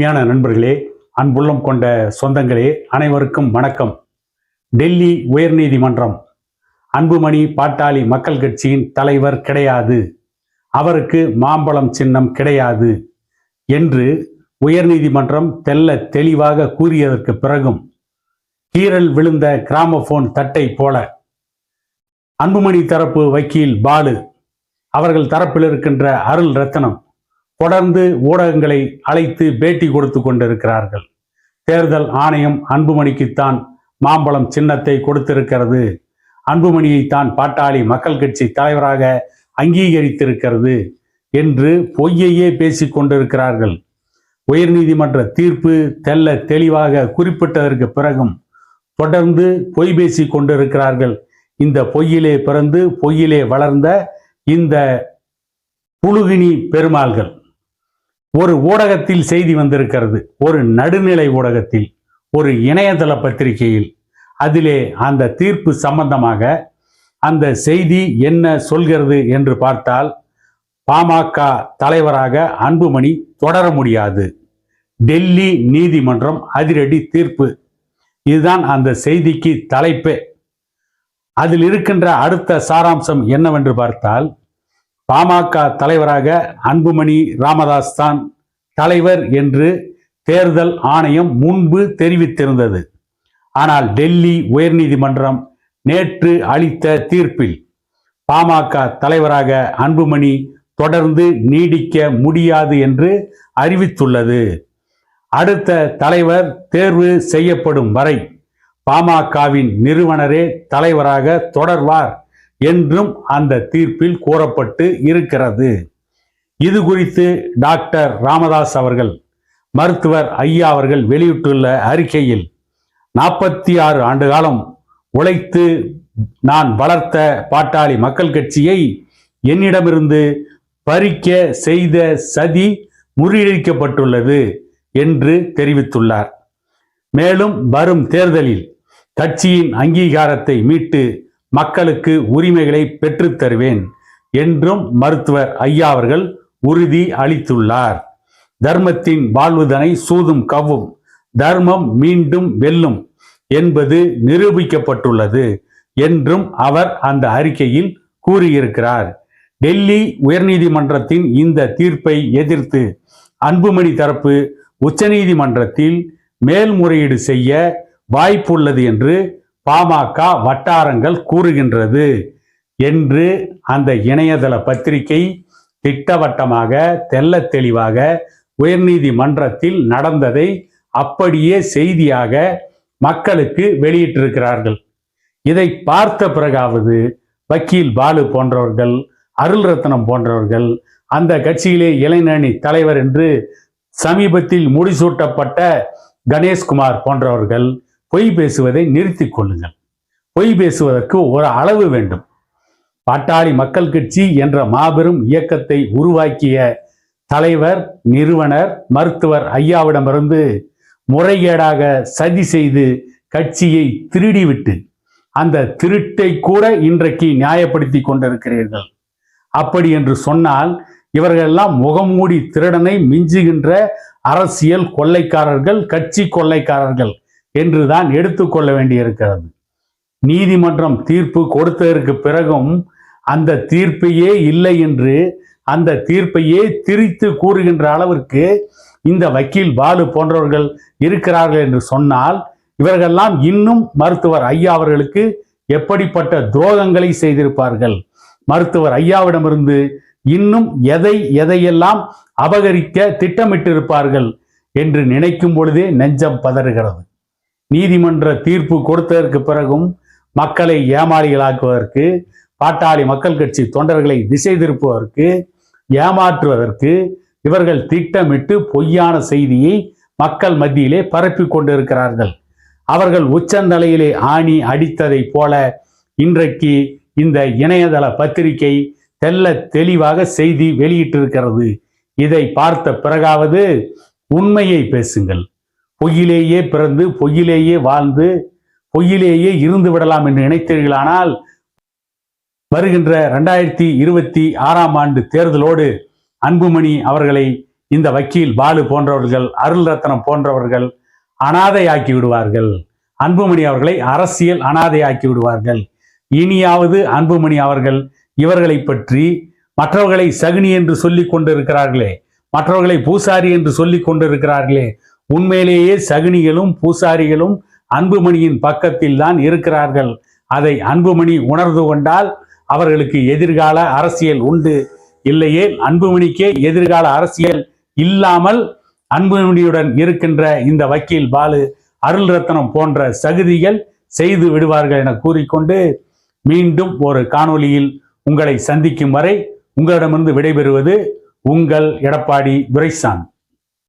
இனிமையான நண்பர்களே அன்புள்ளம் கொண்ட சொந்தங்களே அனைவருக்கும் வணக்கம். டெல்லி உயர்நீதிமன்றம். அன்புமணி பாட்டாளி மக்கள் கட்சியின் தலைவர் கிடையாது. அவருக்கு மாம்பழம் சின்னம் கிடையாது என்று உயர்நீதிமன்றம் தெல்ல தெளிவாக கூறியதற்கு பிறகும் கீறல் விழுந்த கிராமபோன் தட்டை போல. அன்புமணி தரப்பு வக்கீல் பாலு. அவர்கள் தரப்பில் இருக்கின்ற அருள் ரத்னம் தொடர்ந்து ஊடகங்களை அழைத்து பேட்டி கொடுத்து கொண்டிருக்கிறார்கள். தேர்தல் ஆணையம் அன்புமணிக்குத்தான் மாம்பழம் சின்னத்தை கொடுத்திருக்கிறது. அன்புமணியைத்தான் பாட்டாளி மக்கள் கட்சி தலைவராக அங்கீகரித்திருக்கிறது என்று பொய்யையே பேசிக் கொண்டிருக்கிறார்கள். உயர்நீதிமன்ற தீர்ப்பு தெல்ல தெளிவாக குறிப்பிட்டதற்கு பிறகும் தொடர்ந்து பொய் பேசி கொண்டிருக்கிறார்கள். இந்த பொய்யிலே பிறந்து பொய்யிலே வளர்ந்த இந்த புழுகினி பெருமாள்கள். ஒரு ஊடகத்தில் செய்தி வந்திருக்கிறது. ஒரு நடுநிலை ஊடகத்தில் ஒரு இணையதள பத்திரிகையில். அதிலே அந்த தீர்ப்பு சம்பந்தமாக அந்த செய்தி என்ன சொல்கிறது என்று பார்த்தால் பாமக தலைவராக அன்புமணி தொடர முடியாது. டெல்லி நீதிமன்றம் அதிரடி தீர்ப்பு. இதுதான் அந்த செய்திக்கு தலைப்பே. அதில் இருக்கின்ற அடுத்த சாராம்சம் என்னவென்று பார்த்தால் பாமக தலைவராக அன்புமணி ராமதாஸ் தான் தலைவர் என்று தேர்தல் ஆணையம் முன்பு தெரிவித்திருந்தது. ஆனால் டெல்லி உயர்நீதிமன்றம் நேற்று அளித்த தீர்ப்பில் பாமக தலைவராக அன்புமணி தொடர்ந்து நீடிக்க முடியாது என்று அறிவித்துள்ளது. அடுத்த தலைவர் தேர்வு செய்யப்படும் வரை பாமகவின் நிறுவனரே தலைவராக தொடர்வார் என்றும் அந்த தீர்ப்பில் கூறப்பட்டு இருக்கிறது. இது குறித்து டாக்டர் ராமதாஸ் அவர்கள் மருத்துவர் ஐயா அவர்கள் வெளியிட்டுள்ள அறிக்கையில் நாற்பத்தி ஆறு ஆண்டு காலம் உழைத்து நான் வளர்த்த பாட்டாளி மக்கள் கட்சியை என்னிடமிருந்து பறிக்க செய்த சதி முறியடிக்கப்பட்டுள்ளது என்று தெரிவித்துள்ளார். மேலும் வரும் தேர்தலில் கட்சியின் அங்கீகாரத்தை மீட்டு மக்களுக்கு உரிமைகளை பெற்றுத் தருவேன் என்றும் மருத்துவர் ஐயா அவர்கள் உறுதி அளித்துள்ளார். தர்மத்தின் வாழ்வுதனை சூதும் கவ்வும் தர்மம் மீண்டும் வெல்லும் என்பது நிரூபிக்கப்பட்டுள்ளது என்றும் அவர் அந்த அறிக்கையில் கூறியிருக்கிறார். டெல்லி உயர்நீதிமன்றத்தின் இந்த தீர்ப்பை எதிர்த்து அன்புமணி தரப்பு உச்சநீதிமன்றத்தில் மேல்முறையீடு செய்ய வாய்ப்புள்ளது என்று பாமக வட்டாரங்கள் கூறுகின்றது என்று அந்த இணையதள பத்திரிகை திட்டவட்டமாக தெல்ல தெளிவாக உயர்நீதிமன்றத்தில் நடந்ததை அப்படியே செய்தியாக மக்களுக்கு வெளியிட்டிருக்கிறார்கள். இதை பார்த்த பிறகாவது வக்கீல் பாலு போன்றவர்கள் அருள் ரத்னம் போன்றவர்கள் அந்த கட்சியிலே இளைஞனி தலைவர் என்று சமீபத்தில் முடிசூட்டப்பட்ட கணேஷ்குமார் போன்றவர்கள் பொய் பேசுவதை நிறுத்தி கொள்ளுங்கள். பொய் பேசுவதற்கு ஒரு அளவு வேண்டும். பாட்டாளி மக்கள் கட்சி என்ற மாபெரும் இயக்கத்தை உருவாக்கிய தலைவர் நிறுவனர் மருத்துவர் ஐயாவிடமிருந்து முறைகேடாக சதி செய்து கட்சியை திருடிவிட்டு அந்த திருட்டை கூட இன்றைக்கு நியாயப்படுத்தி கொண்டிருக்கிறீர்கள். அப்படி என்று சொன்னால் இவர்களெல்லாம் முகமூடி திருடனை மிஞ்சுகின்ற அரசியல் கொள்ளைக்காரர்கள் கட்சி கொள்ளைக்காரர்கள். என்றுதான் எடுத்துக்கொள்ள வேண்டியிருக்கிறது. நீதிமன்றம் தீர்ப்பு கொடுத்ததற்கு பிறகும் அந்த தீர்ப்பையே இல்லை என்று அந்த தீர்ப்பையே திரித்து கூறுகின்ற அளவிற்கு இந்த வக்கீல் பாலு போன்றவர்கள் இருக்கிறார்கள் என்று சொன்னால் இவர்களெல்லாம் இன்னும் மருத்துவர் ஐயா அவர்களுக்கு எப்படிப்பட்ட துரோகங்களை செய்திருப்பார்கள்? மருத்துவர் ஐயாவிடமிருந்து இன்னும் எதை எதையெல்லாம் அபகரிக்க திட்டமிட்டிருப்பார்கள் என்று நினைக்கும் பொழுதே நெஞ்சம் பதறுகிறது. நீதிமன்ற தீர்ப்பு கொடுத்ததற்கு பிறகும் மக்களை ஏமாளிகளாக்குவதற்கு பாட்டாளி மக்கள் கட்சி தொண்டர்களை திசை திருப்புவதற்கு ஏமாற்றுவதற்கு இவர்கள் திட்டமிட்டு பொய்யான செய்தியை மக்கள் மத்தியிலே பரப்பி கொண்டிருக்கிறார்கள். அவர்கள் உச்சந்தலையிலே ஆணி அடித்ததைப் போல இன்றைக்கு இந்த இணையதள பத்திரிகை தெல்ல தெளிவாக செய்தி வெளியிட்டிருக்கிறது. இதை பார்த்த பிறகாவது உண்மையை பேசுங்கள். பொய்யிலேயே பிறந்து பொய்யிலேயே வாழ்ந்து பொய்யிலேயே இருந்து விடலாம் என்று நினைத்தீர்களானால் வருகின்ற ரெண்டாயிரத்தி இருபத்தி ஆறாம் ஆண்டு தேர்தலோடு அன்புமணி அவர்களை இந்த வக்கீல் பாலு போன்றவர்கள் அருள் ரத்னம் போன்றவர்கள் அனாதையாக்கி விடுவார்கள். அன்புமணி அவர்களை அரசியல் அனாதையாக்கி விடுவார்கள். இனியாவது அன்புமணி அவர்கள் இவர்களை பற்றி மற்றவர்களை சகுனி என்று சொல்லி கொண்டிருக்கிறார்களே மற்றவர்களை பூசாரி என்று சொல்லிக் கொண்டிருக்கிறார்களே உண்மையிலேயே சகுனிகளும் பூசாரிகளும் அன்புமணியின் பக்கத்தில் தான் இருக்கிறார்கள். அதை அன்புமணி உணர்ந்து கொண்டால் அவர்களுக்கு எதிர்கால அரசியல் உண்டு. இல்லையே அன்புமணிக்கே எதிர்கால அரசியல் இல்லாமல் அன்புமணியுடன் இருக்கின்ற இந்த வக்கீல் பாலு அருள் ரத்னம் போன்ற சகுதிகள் செய்து விடுவார்கள் என கூறிக்கொண்டு மீண்டும் ஒரு காணொளியில் உங்களை சந்திக்கும் வரை உங்களிடமிருந்து விடைபெறுவது உங்கள் எடப்பாடி துரைசாமி.